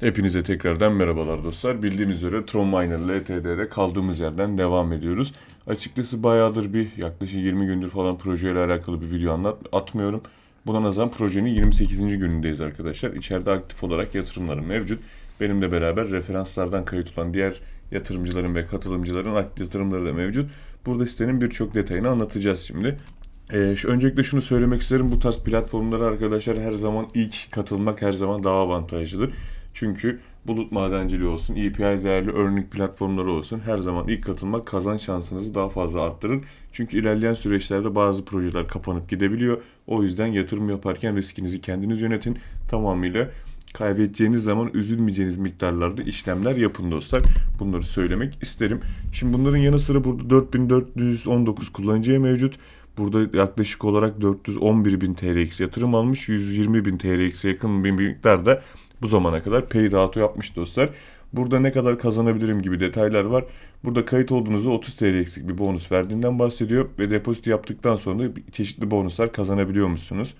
Hepinize tekrardan merhabalar dostlar. Bildiğiniz üzere Tron Miner LTD'de kaldığımız yerden devam ediyoruz. Açıkçası bayağıdır bir yaklaşık 20 gündür falan projeyle alakalı bir video anlat atmıyorum. Buna nazaran projenin 28. günündeyiz arkadaşlar. İçeride aktif olarak yatırımlarım mevcut. Benimle beraber referanslardan kayıt olan diğer yatırımcıların ve katılımcıların yatırımları da mevcut. Burada sitenin birçok detayını anlatacağız şimdi. Ee, şu, öncelikle şunu söylemek isterim. Bu tarz platformlara arkadaşlar her zaman ilk katılmak her zaman daha avantajlıdır. Çünkü bulut madenciliği olsun, EPI değerli earning platformları olsun her zaman ilk katılmak kazanç şansınızı daha fazla arttırır. Çünkü ilerleyen süreçlerde bazı projeler kapanıp gidebiliyor. O yüzden yatırım yaparken riskinizi kendiniz yönetin. Tamamıyla kaybedeceğiniz zaman üzülmeyeceğiniz miktarlarda işlemler yapın dostlar. Bunları söylemek isterim. Şimdi bunların yanı sıra burada 4419 kullanıcıya mevcut. Burada yaklaşık olarak 411 bin TRX yatırım almış. 120 bin TRX'e yakın bir miktarda bu zamana kadar paid auto yapmış dostlar. Burada ne kadar kazanabilirim gibi detaylar var. Burada kayıt olduğunuzda 30 TL eksik bir bonus verdiğinden bahsediyor ve depozit yaptıktan sonra çeşitli bonuslar kazanabiliyor musunuz?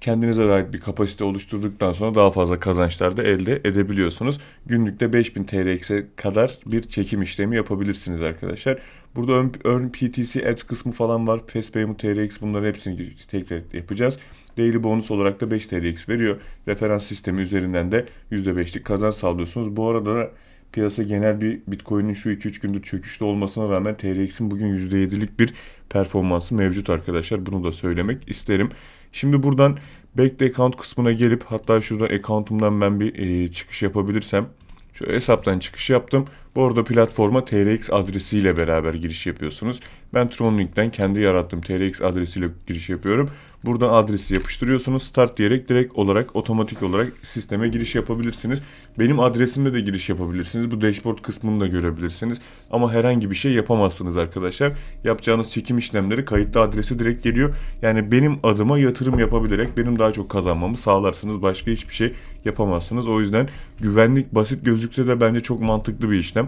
Kendinize ait bir kapasite oluşturduktan sonra daha fazla kazançlar da elde edebiliyorsunuz. Günlükte 5000 TRX'e kadar bir çekim işlemi yapabilirsiniz arkadaşlar. Burada ön PTC Ads kısmı falan var. Fast Payment TRX bunların hepsini tekrar yapacağız. Daily bonus olarak da 5 TRX veriyor. Referans sistemi üzerinden de %5'lik kazanç sağlıyorsunuz. Bu arada da piyasa genel bir Bitcoin'in şu 2-3 gündür çöküşte olmasına rağmen TRX'in bugün %7'lik bir performansı mevcut arkadaşlar. Bunu da söylemek isterim. Şimdi buradan Backed Account kısmına gelip hatta şurada account'umdan ben bir e, çıkış yapabilirsem şu hesaptan çıkış yaptım. Bu arada platforma TRX adresiyle beraber giriş yapıyorsunuz. Ben Tronlink'ten kendi yarattığım TRX adresiyle giriş yapıyorum. Buradan adresi yapıştırıyorsunuz. Start diyerek direkt olarak otomatik olarak sisteme giriş yapabilirsiniz. Benim adresimle de giriş yapabilirsiniz. Bu dashboard kısmını da görebilirsiniz. Ama herhangi bir şey yapamazsınız arkadaşlar. Yapacağınız çekim işlemleri kayıtlı adresi direkt geliyor. Yani benim adıma yatırım yapabilerek benim daha çok kazanmamı sağlarsınız. Başka hiçbir şey yapamazsınız. O yüzden güvenlik basit gözükse de bence çok mantıklı bir işlem.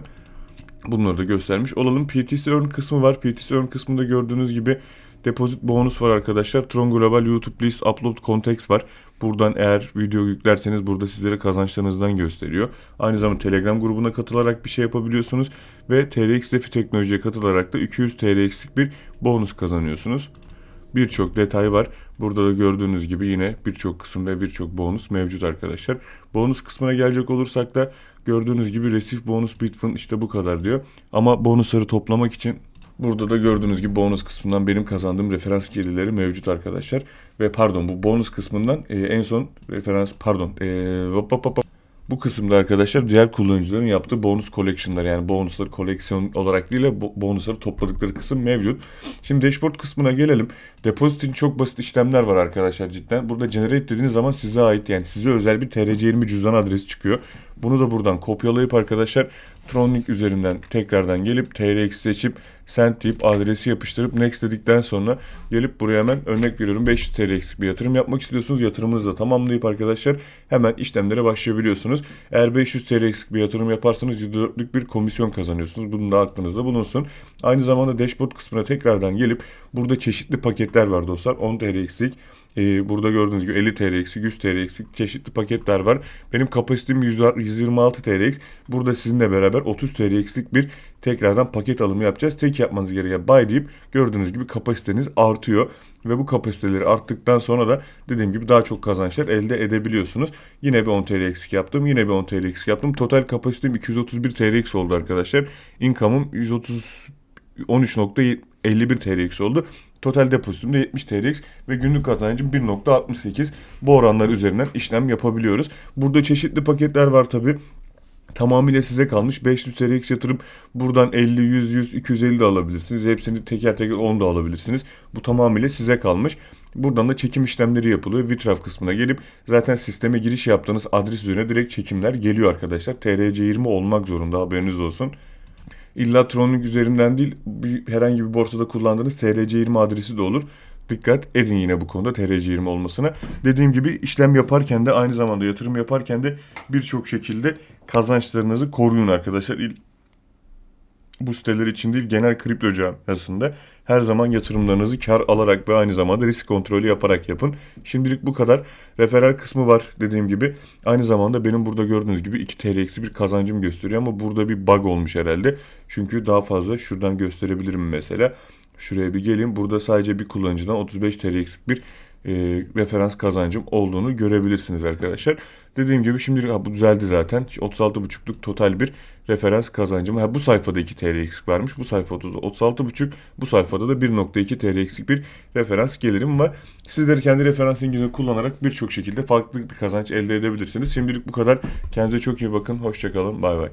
Bunları da göstermiş olalım. PTC Earn kısmı var. PTC Earn kısmında gördüğünüz gibi Depozit bonus var arkadaşlar. Tron Global YouTube List Upload Context var. Buradan eğer video yüklerseniz burada sizlere kazançlarınızdan gösteriyor. Aynı zamanda Telegram grubuna katılarak bir şey yapabiliyorsunuz. Ve TRX Defi teknolojiye katılarak da 200 TRX'lik bir bonus kazanıyorsunuz. Birçok detay var. Burada da gördüğünüz gibi yine birçok kısım ve birçok bonus mevcut arkadaşlar. Bonus kısmına gelecek olursak da gördüğünüz gibi resif bonus bitfun işte bu kadar diyor. Ama bonusları toplamak için Burada da gördüğünüz gibi bonus kısmından benim kazandığım referans gelirleri mevcut arkadaşlar. Ve pardon bu bonus kısmından e, en son referans pardon e, hop hop hop. Bu kısımda arkadaşlar diğer kullanıcıların yaptığı bonus collection'lar yani bonusları koleksiyon olarak değil de bonusları topladıkları kısım mevcut. Şimdi dashboard kısmına gelelim. Depozitin çok basit işlemler var arkadaşlar cidden. Burada generate dediğiniz zaman size ait yani size özel bir TRC20 cüzdan adresi çıkıyor. Bunu da buradan kopyalayıp arkadaşlar Tronlink üzerinden tekrardan gelip TRX seçip send deyip adresi yapıştırıp next dedikten sonra gelip buraya hemen örnek veriyorum 500 TRX bir yatırım yapmak istiyorsunuz. Yatırımınızı da tamamlayıp arkadaşlar hemen işlemlere başlayabiliyorsunuz. Eğer 500 TRX bir yatırım yaparsanız %4'lük bir komisyon kazanıyorsunuz. Bunun da aklınızda bulunsun. Aynı zamanda dashboard kısmına tekrardan gelip burada çeşitli paketler var dostlar. 10 TRX'lik ee, burada gördüğünüz gibi 50 TRX, 100 TRX çeşitli paketler var. Benim kapasitem 126 TRX. Burada sizinle beraber 30 TRX'lik bir tekrardan paket alımı yapacağız. Tek yapmanız gereken buy deyip gördüğünüz gibi kapasiteniz artıyor. Ve bu kapasiteleri arttıktan sonra da dediğim gibi daha çok kazançlar elde edebiliyorsunuz. Yine bir 10 TRX yaptım. Yine bir 10 TRX yaptım. Total kapasitem 231 TRX oldu arkadaşlar. Income'ım 130 13.51 TRX oldu. Total depozitum da 70 TRX ve günlük kazancım 1.68. Bu oranlar üzerinden işlem yapabiliyoruz. Burada çeşitli paketler var tabi. Tamamıyla size kalmış. 500 TRX yatırıp buradan 50, 100, 100, 250 de alabilirsiniz. Hepsini teker teker 10 da alabilirsiniz. Bu tamamıyla size kalmış. Buradan da çekim işlemleri yapılıyor. Vitraf kısmına gelip zaten sisteme giriş yaptığınız adres üzerine direkt çekimler geliyor arkadaşlar. TRC20 olmak zorunda haberiniz olsun. İlla Tronlink üzerinden değil bir, herhangi bir borsada kullandığınız TRC20 adresi de olur. Dikkat edin yine bu konuda TRC20 olmasına. Dediğim gibi işlem yaparken de aynı zamanda yatırım yaparken de birçok şekilde kazançlarınızı koruyun arkadaşlar. Bu siteler için değil genel kripto camiasında Her zaman yatırımlarınızı kar alarak ve aynı zamanda risk kontrolü yaparak yapın. Şimdilik bu kadar. Referral kısmı var dediğim gibi. Aynı zamanda benim burada gördüğünüz gibi 2 TL eksi bir kazancım gösteriyor ama burada bir bug olmuş herhalde. Çünkü daha fazla şuradan gösterebilirim mesela. Şuraya bir gelin. Burada sadece bir kullanıcıdan 35 TL eksik bir e, referans kazancım olduğunu görebilirsiniz arkadaşlar. Dediğim gibi şimdi ha, bu düzeldi zaten. 36,5'luk total bir referans kazancım. Ha, bu sayfada 2 TL eksik varmış. Bu sayfada 36,5. Bu sayfada da 1.2 TL eksik bir referans gelirim var. Sizleri kendi referans linkinizi kullanarak birçok şekilde farklı bir kazanç elde edebilirsiniz. Şimdilik bu kadar. Kendinize çok iyi bakın. Hoşçakalın. Bay bay.